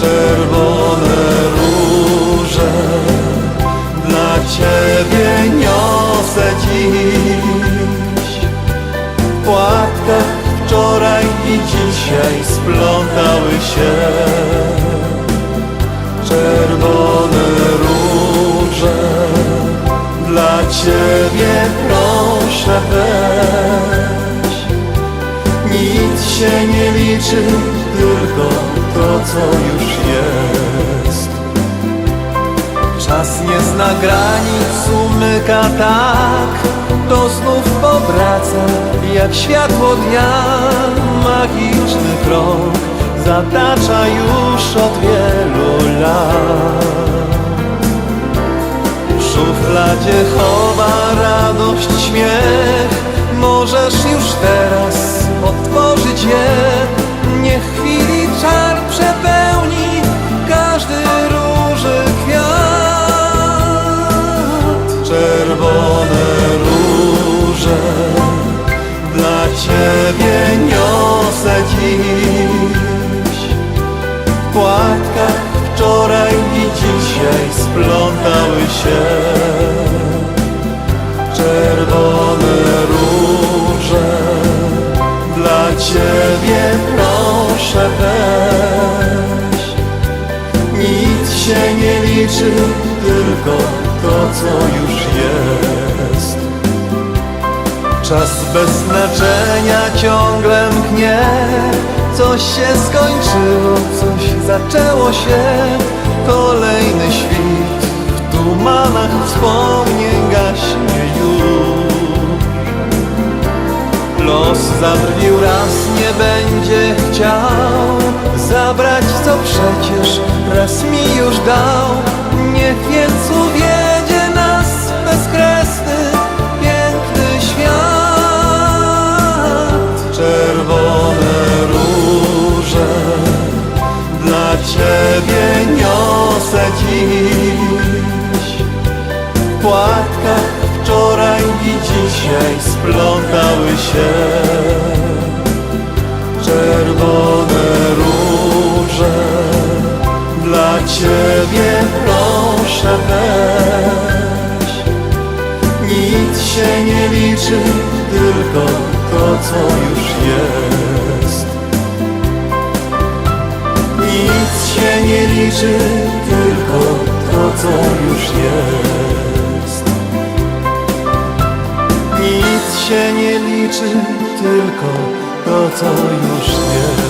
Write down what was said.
Czerwone róże dla Ciebie niosę dziś. W płatkach wczoraj i dzisiaj splątały się Ciebie proszę weź. Nic się nie liczy, tylko to, co już jest. Czas nie zna granic, umyka tak, to znów powraca jak światło dnia. Magiczny krok zatacza już od wielu lat. Szufladzie chowa radość, śmiech. Możesz już teraz otworzyć je. Niech chwili czar przepełni każdy róży kwiat. Czerwone róże dla Ciebie niosę dziś. W płatkach wczoraj i dzisiaj splątały się się nie liczy, tylko to, co już jest. Czas bez znaczenia ciągle mknie Coś się skończyło, coś zaczęło się Kolejny świt w tumanach wspomnień gaśnie już Los zadrwił raz, nie będzie chciał Zabrać co przecież raz mi już dał. Niech więc uwiedzie nas bezkresny, piękny świat. Czerwone róże dla Ciebie niosę dziś. W płatkach wczoraj i dzisiaj splątały się. Czerwone co już jest. Nic się nie liczy, tylko to, co już jest. Nic się nie liczy, tylko to, co już jest.